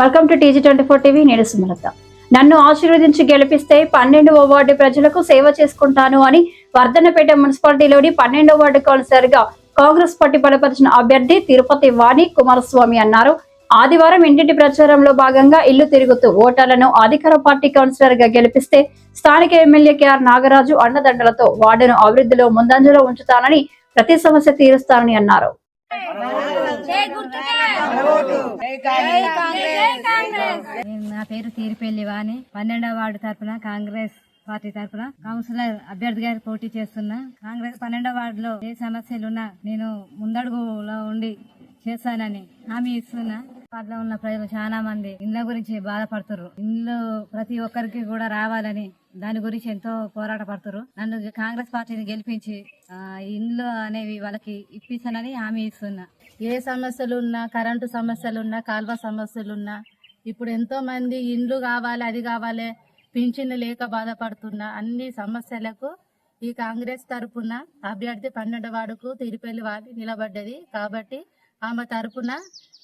Welcome to TG twenty four TV నేను సుమలత. నన్ను ఆశీర్వదించి గెలిపిస్తే పన్నెండవ వార్డు ప్రజలకు సేవ చేసుకుంటాను అని వర్ధనపేట మున్సిపాలిటీలోని పన్నెండవ వార్డు కౌన్సిలర్గా కాంగ్రెస్ పార్టీ బలపరిచిన అభ్యర్థి తిరుపతి వాణి కుమారస్వామి అన్నారు. ఆదివారం ఇంటింటి ప్రచారంలో భాగంగా ఇల్లు తిరుగుతూ ఓటర్లను అధికార పార్టీ కౌన్సిలర్గా గెలిపిస్తే స్థానిక ఎమ్మెల్యే కేఆర్ నాగరాజు అండదండలతో వార్డును అభివృద్ధిలో ముందంజలో ఉంచుతానని ప్రతి సమస్య తీరుస్తానని అన్నారు. నా పేరు తీరిపెల్లి వాణి పన్నెండవ వార్డు తరపున కాంగ్రెస్ పార్టీ తరపున కౌన్సిలర్ అభ్యర్థిగా పోటీ చేస్తున్నా. కాంగ్రెస్ పన్నెండవ వార్డులో ఏ సమస్యలున్నా నేను ముందడుగులో ఉండి చేస్తానని హామీ ఇస్తున్నా. పట్ల ఉన్న ప్రజలు చాలా మంది ఇండ్ల గురించి బాధపడుతున్నారు ఇండ్లు ప్రతి ఒక్కరికి కూడా రావాలని దాని గురించి ఎంతో పోరాట పడుతున్నారు నన్ను కాంగ్రెస్ పార్టీని గెలిపించి ఇండ్లు అనేవి వాళ్ళకి ఇప్పిస్తానని హామీ ఇస్తున్నా. ఏ సమస్యలు ఉన్నా కరెంటు సమస్యలు ఉన్నా కాల్వ సమస్యలున్నా ఇప్పుడు ఎంతో మంది ఇండ్లు కావాలి అది కావాలి పింఛన్లు లేక బాధపడుతున్నా. అన్ని సమస్యలకు ఈ కాంగ్రెస్ తరపున అభ్యర్థి పన్నెండు వాడుకు తిరుపల్లి వాడి నిలబడ్డది. కాబట్టి ఆమె తరపున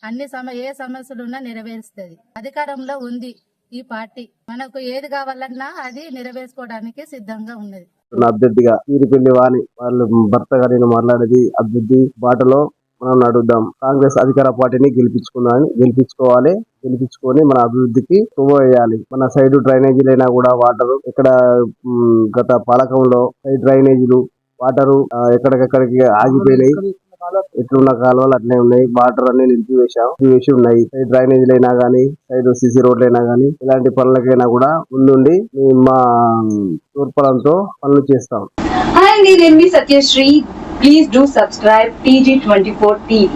అన్ని సమ ఏ సమస్యలున్నా నెరవేరుస్తుంది. అధికారంలో ఉంది ఈ పార్టీ. మనకు ఏది కావాలన్నా అది నెరవేర్చుకోవడానికి సిద్ధంగా ఉన్నది. అభ్యర్థిగా తీరిపెళ్ళి వాణి వాళ్ళు భర్త గారిని మాట్లాడేది అభివృద్ధి బాటలో మనం నడుద్దాం. కాంగ్రెస్ అధికార పార్టీని గెలిపించుకుందామని గెలిపించుకోవాలి. గెలిపించుకొని మన అభివృద్ధికి పువ్వు వేయాలి. మన సైడ్ డ్రైనేజీలైనా కూడా వాటర్ ఇక్కడ గత పాలకంలో సైడ్ డ్రైనేజీలు వాటరు ఎక్కడికక్కడికి ఆగిపోయినాయి. ఎట్లున్న కాలువలు అట్లే ఉన్నాయి. వాటర్ అన్ని నిలిపివేశాం నిలిపివేసి ఉన్నాయి. సైడ్ డ్రైనేజీలు అయినా గానీ సైడ్ సిసి రోడ్లు అయినా గానీ ఇలాంటి పనులకైనా కూడా ముందుండి మేము మా తూర్పలంతో పనులు చేస్తాం. హాయ్ నేను Satyasri. Please do subscribe TG twenty four TV